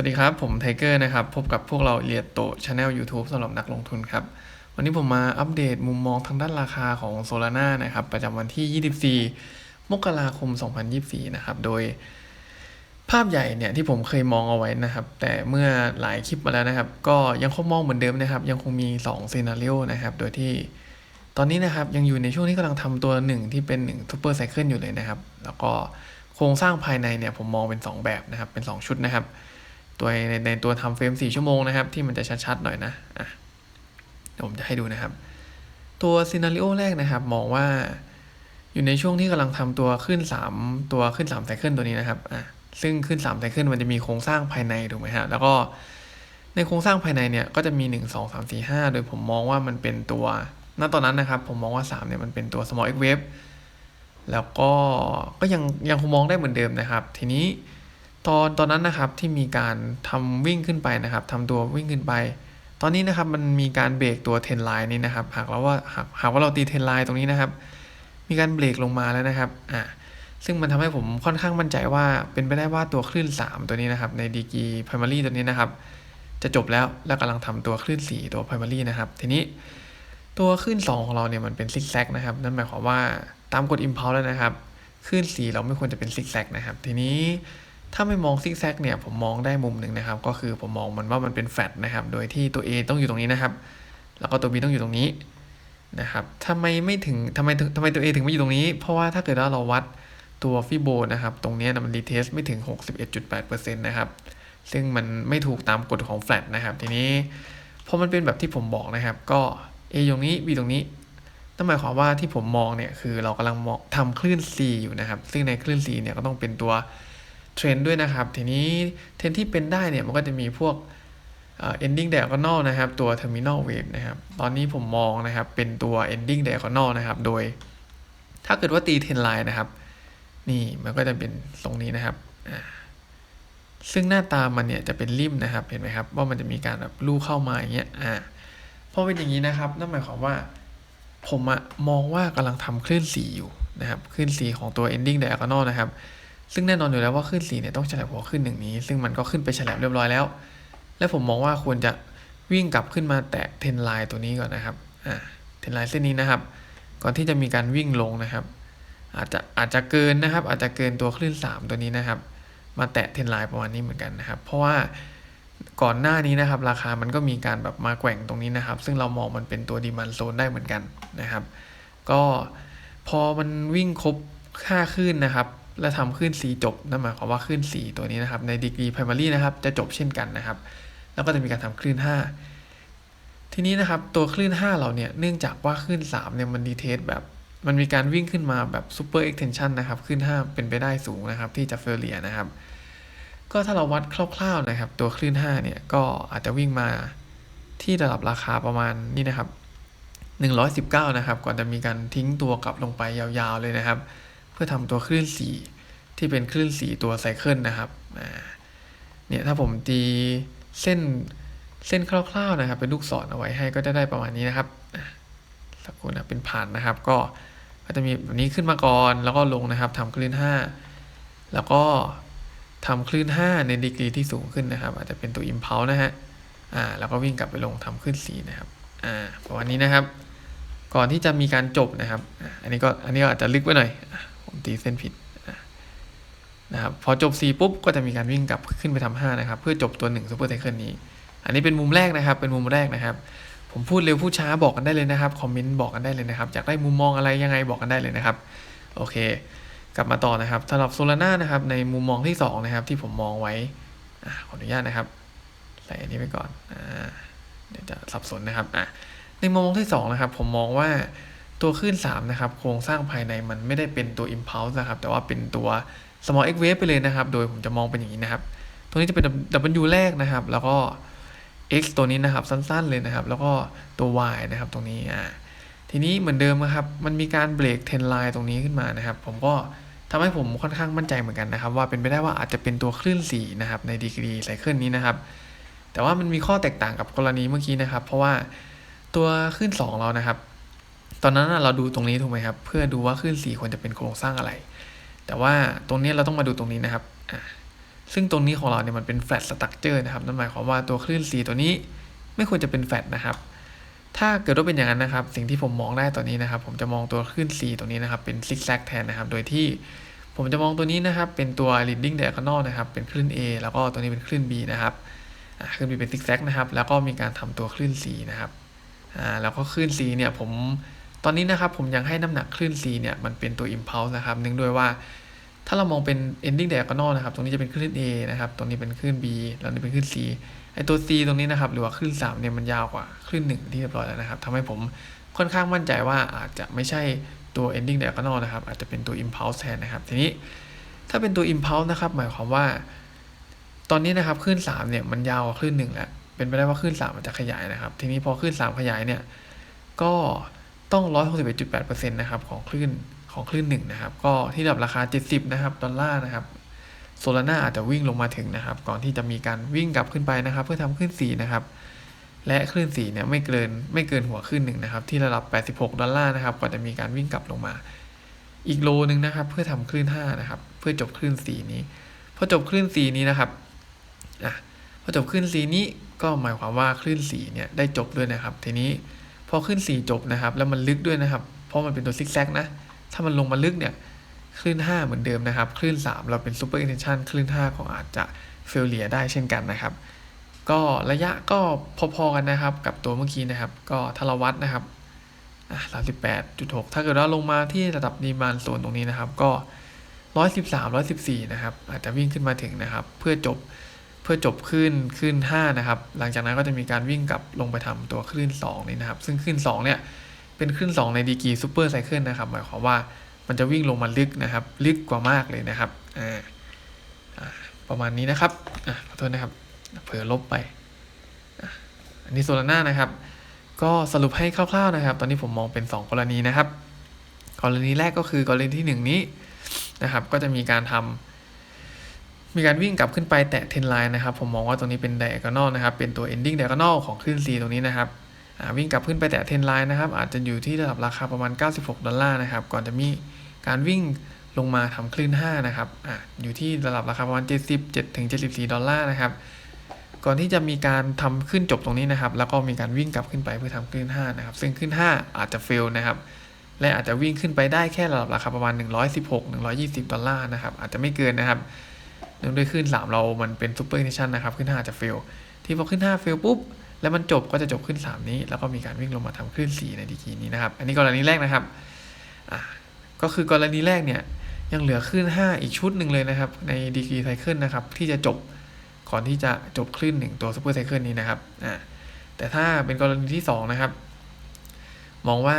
วัสดีครับ ผมไทเกอร์นะครับ พบกับพวกเราเรียดโตช anel YouTube สำหรับนักลงทุนครับ วันนี้ผมมาอัปเดตมุมมองทางด้านราคาของโซลาร่านะครับ ประจำวันที่ 24 มกราคม 2024 นะครับ โดยภาพใหญ่เนี่ยที่ผมเคยมองเอาไว้นะครับ แต่เมื่อหลายคลิปมาแล้วนะครับ ก็ยังคงมองเหมือนเดิมนะครับ ยังคงมี2ซีนารีโอนะครับ โดยที่ตอนนี้นะครับยังอยู่ในช่วงที่กำลังทำตัวหนึ่งที่เป็น1 Super Cycle อยู่เลยนะครับ แล้วก็โครงสร้างภายในเนี่ยผมมองเป็น 2 แบบนะครับ เป็น 2 ชุดนะครับ ตัวในในตัวทำเฟรม4 ชั่วโมงนะครับ ที่มันจะชัดๆหน่อยนะอะเดี๋ยวผมจะให้ดูนะครับ ตัวซีนารีโอแรกนะครับ มองว่าอยู่ในช่วงที่กำลังทำตัวขึ้น 3 ตัวขึ้น3ไซเคิลตัวนี้นะครับอะซึ่งขึ้น3ไซเคิลมันจะมีโครงสร้างภายในถูกไหมฮะแล้วก็ในโครงสร้างภายในเนี่ยก็จะมี 1 2 3 4 5 โดยผมมองว่ามันเป็นตัวณตอนนั้นนะครับ ผมมองว่า 3 เนี่ยมันเป็นตัว small x wave แล้วก็ก็ยังยังคงมองได้เหมือนเดิมนะครับ ทีนี้ ตอนตอนนั้นนะครับที่มีการทำวิ่งขึ้นไปนะครับทำตัววิ่งขึ้นไป ตอนนี้นะครับมันมีการเบรกตัวเทนไลน์นี้นะครับหากเราว่าหากหากว่าเราตีเทนไลน์ตรงนี้นะครับ มีการเบรกลงมาแล้วนะครับอ่าซึ่งมันทำให้ผมค่อนข้างมั่นใจว่าเป็นไปได้ว่าตัวคลื่น 3 ตัวนี้นะครับ ในดีกีพ r i m a r y ตัวนี้นะครับ จะจบแล้วและกำลังทำตัวคลื่น 4 ตัว primary นะครับ ทีนี้ตัวคลื่น 2 ของเราเนี่ยมันเป็นซิกแซกนะครับ นั่นหมายความว่าตามกฎ impulse แล้วนะครับคลื่น 4 เราไม่ควรจะเป็นซิกแซกนะครับ ทีนี้ ถ้าไม่มองซิกแซกเนี่ยผมมองได้มุมหนึ่งนะครับ ก็คือผมมองมันว่ามันเป็นแฟลตนะครับ โดยที่ตัว A ต้องอยู่ตรงนี้นะครับ แล้วก็ตัว B ต้องอยู่ตรงนี้นะครับทำไมไม่ถึงทำไมทำไมตัว A ถึงไม่อยู่ตรงนี้ เพราะว่าถ้าเกิดว่าเราวัดตัวฟิโบนะครับ ตรงนี้นะมันรีเทสไม่ถึง 61.8%นะครับ ซึ่งมันไม่ถูกตามกฎของแฟลตนะครับ ทีนี้พอมันเป็นแบบที่ผมบอกนะครับ ก็ A ตรงนี้ B ตรงนี้นั่นหมายความว่าที่ผมมองเนี่ยคือเรากำลังมองทำคลื่น C อยู่นะครับ ซึ่งในคลื่น C เนี่ยก็ต้องเป็นตัว เทรนด์ด้วยนะครับ ทีนี้เทรนที่เป็นได้เนี่ยมันก็จะมีพวก ending diagonal นะครับ ตัว terminal wave นะครับ ตอนนี้ผมมองนะครับเป็นตัว ending diagonal นะครับ โดย ถ้าเกิดว่าตีเทนไลน์นะครับ นี่มันก็จะเป็นตรงนี้นะครับ ซึ่งหน้าตามันเนี่ยจะเป็นริมนะครับ เห็นไหมครับ ว่ามันจะมีการแบบลู่เข้ามาอย่างเงี้ย อ่าพอเป็นอย่างนี้นะครับ นั่นหมายความว่า ผมอะมองว่ากำลังทำคลื่นสีอยู่นะครับ คลื่นสีของตัว ending diagonal นะครับ ซึ่งแน่นอนอยู่แล้วว่าขึ้นสีเนี่ยต้องฉลับหัวขึ้นหนึ่งนี้ ซึ่งมันก็ขึ้นไปฉลับเรียบร้อยแล้ว และผมมองว่าควรจะวิ่งกลับขึ้นมาแตะเทนไลน์ตัวนี้ก่อนนะครับอ่าเทนไลน์เส้นนี้นะครับ ก่อนที่จะมีการวิ่งลงนะครับ อาจจะอาจจะเกินนะครับ อาจจะเกินตัวคลื่น 3 ตัวนี้นะครับ มาแตะเทนไลน์ประมาณนี้เหมือนกันนะครับ เพราะว่าก่อนหน้านี้นะครับ ราคามันก็มีการแบบมาแกว่งตรงนี้นะครับ ซึ่งเรามองมันเป็นตัวดีมันโซนได้เหมือนกันนะครับ ก็พอมันวิ่งครบค่าขึ้นนะครับ และทำขึ้น C จบนั่นหมายความว่าขึ้น 4 ตัวนี้นะครับในดีกรี primary นะครับจะจบเช่นกันนะครับ แล้วก็จะมีการทำคลื่น 5 ทีนี้นะครับตัวคลื่น 5 เราเนี่ยเนื่องจากว่าคลื่น3เนี่ยมันดีเทสแบบมันมีการวิ่งขึ้นมาแบบ super extension นนะครับคลื่น5 เป็นไปได้สูงนะครับที่จะเฟลเลียนะครับ ก็ถ้าเราวัดคร่าวๆนะครับ ตัวคลื่น 5 เนี่ยก็อาจจะวิ่งมาที่ระดับราคาประมาณนี้นะครับ 119 นะครับ ก่อนจะมีการทิ้งตัวกลับลงไปยาวๆเลยนะครับ พื่อทำตัวคลื่นสีที่เป็นคลื่นสีตัวไซเคิลนะครับเนี่ยถ้าผมตีเส้นเส้นคร่าวๆนะครับ เป็นลูกศรเอาไว้ให้ก็จะได้ประมาณนี้นะครับสักครู่นะเป็นผ่านนะครับ ก็ก็จะมีแบบนี้ขึ้นมาก่อนแล้วก็ลงนะครับทำคลื่น 5 แล้วก็ทำคลื่น 5 ในดีกรีที่สูงขึ้นนะครับ อาจจะเป็นตัว impulse นะฮะอ่าแล้วก็วิ่งกลับไปลงทำคลื่นสีนะครับอ่าประมาณนี้นะครับ ก่อนที่จะมีการจบนะครับ อันนี้ก็อันนี้ก็อาจจะลึกไปหน่อย ผมตีเส้นผิดนะครับพอจบ 4 ปุ๊บ ก็จะมีการวิ่งกลับขึ้นไปทำ5นะครับ เพื่อจบตัว1 Super Cycle นี้ อันนี้เป็นมุมแรกนะครับ เป็นมุมแรกนะครับ ผมพูดเร็วพูดช้าบอกกันได้เลยนะครับ คอมเมนต์บอกกันได้เลยนะครับอยากได้มุมมองอะไรยังไงบอกกันได้เลยนะครับ โอเค กลับมาต่อนะครับสำหรับโซลาร่านะครับ ในมุมมองที่ 2 นะครับ ที่ผมมองไว้อขออนุญาตนะครับ ใส่อันนี้ไปก่อนอเดี๋ยวจะสับสนนะครับอะในมุมมองที่2นะครับ ผมมองว่า ตัวคลื่น 3 นะครับ โครงสร้างภายในมันไม่ได้เป็นตัว impulse นะครับ แต่ว่าเป็นตัว small x wave ไปเลยนะครับ โดยผมจะมองเป็นอย่างนี้นะครับ ตรงนี้จะเป็น W แรกนะครับ แล้วก็ x ตัวนี้นะครับ สั้นๆเลยนะครับ แล้วก็ตัว y นะครับตรงนี้อ่าทีนี้เหมือนเดิมนะครับ มันมีการเบรกเทนไลน์ตรงนี้ขึ้นมานะครับ ผมก็ทำให้ผมค่อนข้างมั่นใจเหมือนกันนะครับ ว่าเป็นไปได้ว่าอาจจะเป็นตัวคลื่น4นะครับในดีกรีไซเคิลนี้นะครับ แต่ว่ามันมีข้อแตกต่างกับกรณีเมื่อกี้นะครับ เพราะว่าตัวคลื่น2เรานะครับ ตอนนั้นเราดูตรงนี้ถูกไหมครับ เพื่อดูว่าคลื่น4ควรจะเป็นโครงสร้างอะไร แต่ว่าตรงนี้เราต้องมาดูตรงนี้นะครับซึ่งตรงนี้ของเราเนี่ยมันเป็น flat structure นะครับ นั่นหมายความว่าตัวคลื่น C ตัวนี้ไม่ควรจะเป็น flat นะครับ ถ้าเกิดว่าเป็นอย่างนั้นนะครับ สิ่งที่ผมมองได้ตอนนี้นะครับ ผมจะมองตัวคลื่น C ตรงนี้นะครับ เป็น zigzag แทนนะครับ โดยที่ผมจะมองตัวนี้นะครับ เป็นตัว leading diagonal นะครับ เป็นคลื่น A แล้วก็ตัวนี้เป็นคลื่น B นะครับคลื่น B เป็น zigzag นะครับ แล้วก็มีการทำตัวคลื่น C นะครับ แล้วก็คลื่น C เนี่ยผม ตอนนี้นะครับผมยังให้น้ำหนักคลื่น C เนี่ยมันเป็นตัว impulse นะครับเนื่องด้วยว่าถ้าเรามองเป็น ending diagonal นะครับ ตรงนี้จะเป็นคลื่น A นะครับ ตรงนี้เป็นคลื่น B แล้วนี่เป็นคลื่น C ไอตัว C ตรงนี้นะครับ หรือว่าคลื่น3เนี่ยมันยาวกว่าคลื่น1ที่เรียบร้อยแล้วนะครับทำให้ผมค่อนข้างมั่นใจว่าอาจจะไม่ใช่ตัว ending diagonal นะครับ อาจจะเป็นตัว impulse แทนนะครับ ทีนี้ถ้าเป็นตัว impulse นะครับ หมายความว่า ตอนนี้นะครับคลื่น3เนี่ยมันยาวกว่าคลื่น1แล้ว เป็นไปได้ว่าคลื่น3มันจะขยายนะครับ ทีนี้พอคลื่น3ขยายเนี่ย ก็ ต้อง 161.8%นะครับของคลื่นของคลื่นหนึ่งนะครับ ก็ที่ระดับราคา 70 นะครับ ดอลลาร์นะครับโซลาร่าอาจจะวิ่งลงมาถึงนะครับ ก่อนที่จะมีการวิ่งกลับขึ้นไปนะครับ เพื่อทำคลื่น4นะครับ และคลื่น4เนี่ยไม่เกินไม่เกินหัวคลื่นหนึ่งนะครับ ที่ระดับ 86 ดอลลาร์นะครับก่อนจะมีการวิ่งกลับลงมา อีกโลนึงนะครับ เพื่อทำคลื่น5นะครับ เพื่อจบคลื่น4นี้พอจบคลื่น4นี้นะครับอะพอจบคลื่น4นี้ก็หมายความว่าคลื่น4เนี่ยได้จบด้วยนะครับ ทีนี้ พอขึ้น 4 จบนะครับ แล้วมันลึกด้วยนะครับ เพราะมันเป็นตัวซิกแซกนะ ถ้ามันลงมาลึกเนี่ย คลื่น 5 เหมือนเดิมนะครับ คลื่น 3 เราเป็นซูเปอร์อินเทนชันคลื่น 5 ของอาจจะเฟลเลียได้เช่นกันนะครับ ก็ระยะก็พอๆกันนะครับ กับตัวเมื่อกี้นะครับ ก็ถ้าเราวัดนะครับอะ38.6ถ้าเกิดว่าลงมาที่ระดับดีมานโซนตรงนี้นะครับ ก็113 114นะครับ อาจจะวิ่งขึ้นมาถึงนะครับ เพื่อจบ พื่อจบคลื่นคลื่น5นะครับ หลังจากนั้นก็จะมีการวิ่งกลับลงไปทำตัวคลื่น2นี่นะครับ ซึ่งคลื่น2เนี่ยเป็นคลื่น 2 ในดีกีซูเปอร์ไซเคิลนะครับ หมายความว่ามันจะวิ่งลงมาลึกนะครับ ลึกกว่ามากเลยนะครับอ่าประมาณนี้นะครับอ่าขอโทษนะครับ เผลอลบไป อันนี้โซลาร่านะครับ ก็สรุปให้คร่าวๆนะครับ ตอนนี้ผมมองเป็น 2 กรณีนะครับ กรณีแรกก็คือกรณีที่ 1 นี้นะครับ ก็จะมีการทำ มีการวิ่งกลับขึ้นไปแตะเทนไลน์นะครับ ผมมองว่าตรงนี้เป็น diagonal นะครับ เป็นตัว ending diagonal ของคลื่น C ตรงนี้นะครับวิ่งกลับขึ้นไปแตะเทนไลน์นะครับ อาจจะอยู่ที่ระดับราคาประมาณ 96 ดอลลาร์นะครับ ก่อนจะมีการวิ่งลงมาทำคลื่น 5 นะครับออยู่ที่ระดับราคาประมาณ 77ถึง74 ดอลลาร์นะครับ ก่อนที่จะมีการทำขึ้นจบตรงนี้นะครับ แล้วก็มีการวิ่งกลับขึ้นไปเพื่อทำคลื่น 5 นะครับ ซึ่งคลื่น 5 อาจจะเฟลนะครับ และอาจจะวิ่งขึ้นไปได้แค่ระดับราคาประมาณ 116 120 ดอลลาร์นะครับ อาจจะไม่เกินนะครับ เนื่องด้วยขึ้น 3 เรามันเป็นซูเปอร์อินเทชันนะครับ ขึ้น 5 จะเฟล ที่พอขึ้น 5 เฟลปุ๊บ แล้วมันจบก็จะจบขึ้น 3 นี้ แล้วก็มีการวิ่งลงมาทำขึ้น 4 ในดีกีนี้นะครับ อันนี้กรณีแรกนะครับก็คือกรณีแรกเนี่ยยังเหลือขึ้น 5 อีกชุดหนึ่งเลยนะครับ ในดีกรีไซเคิลนะครับ ที่จะจบก่อนที่จะจบคลื่นหนึ่งตัวซูเปอร์ไซเคิลนี้นะครับอ่าแต่ถ้าเป็นกรณีที่ 2 นะครับ มองว่า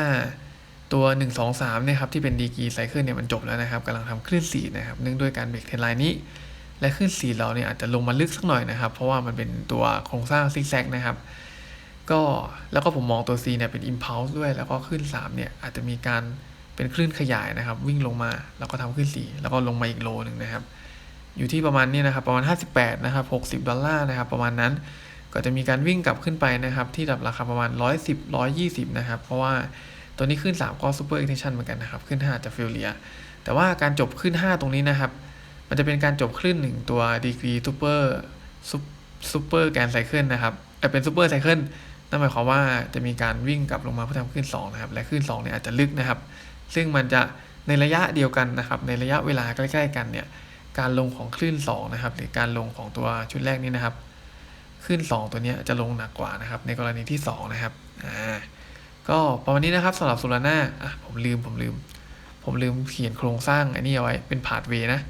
ตัว 1 2 3เนี่ยครับที่เป็นดีกีไซเคิลเนี่ยมันจบแล้วนะครับกำลังทำคลื่น4นะครับเนื่องด้วยการเบรกเทนไลน์นี้ และขึ้นสีเราเนี่ยอาจจะลงมาลึกสักหน่อยนะครับ เพราะว่ามันเป็นตัวโครงสร้างซิกแซกนะครับ ก็แล้วก็ผมมองตัว C เนี่ยเป็น impulse ด้วย แล้วก็ขึ้น 3 เนี่ยอาจจะมีการเป็นคลื่นขยายนะครับ วิ่งลงมาแล้วก็ทำขึ้น 4 แล้วก็ลงมาอีกโลหนึ่งนะครับ อยู่ที่ประมาณนี้นะครับประมาณ 58 นะครับ 60 ดอลลาร์นะครับ ประมาณนั้นก็จะมีการวิ่งกลับขึ้นไปนะครับ ที่ระดับราคาประมาณ 110 120 นะครับ เพราะว่าตัวนี้ขึ้น 3 ก็ super extension เหมือนกันนะครับ ขึ้น 5 จะ fail เลีย แต่ว่าการจบขึ้น 5 ตรงนี้นะครับ มันจะเป็นการจบคลื่นหนึ่งตัวดีกรีซูเปอร์ซูเปอร์แกนไซเคิลนะครับแต่เป็นซูเปอร์ไซเคิลนั่นหมายความว่าจะมีการวิ่งกลับลงมาเพื่อทำคลื่น2นะครับ และคลื่น2เนี่ยอาจจะลึกนะครับ ซึ่งมันจะในระยะเดียวกันนะครับ ในระยะเวลาใกล้ ๆ กันเนี่ย การลงของคลื่น2นะครับ หรือการลงของตัวชุดแรกนี้นะครับ คลื่น 2 ตัวนี้จะลงหนักกว่านะครับ ในกรณีที่ 2 นะครับ อ่า ก็ประมาณนี้นะครับสำหรับโซลาร่าอะผมลืมผมลืม ผมลืมเขียนโครงสร้างอันนี้เอาไว้เป็นพาดเวนะ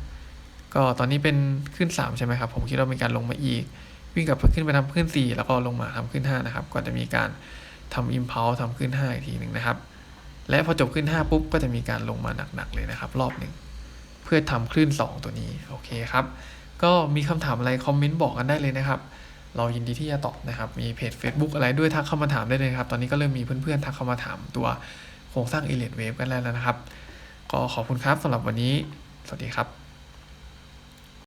ก็ตอนนี้เป็นขึ้น 3 ใช่ไหมครับ ผมคิดว่ามีการลงมาอีก วิ่งกลับขึ้นไปทำขึ้น 4 แล้วก็ลงมาทำขึ้น 5 นะครับ ก่อนจะมีการทำ impulse ทำขึ้น 5 อีกทีหนึ่งนะครับ และพอจบขึ้น 5 ปุ๊บ ก็จะมีการลงมาหนักๆเลยนะครับ รอบหนึ่งเพื่อทำคลื่น 2 ตัวนี้โอเคครับ ก็มีคำถามอะไรคอมเมนต์บอกกันได้เลยนะครับ เรายินดีที่จะตอบนะครับ มีเพจ Facebook อะไรด้วยทักเข้ามาถามได้เลยครับ ตอนนี้ก็เริ่มมีเพื่อนๆทักเข้ามาถามตัวโครงสร้าง e l i t e Wave กันแล้วนะครับ ก็ขอบคุณครับสำหรับวันนี้ สวัสดีครับ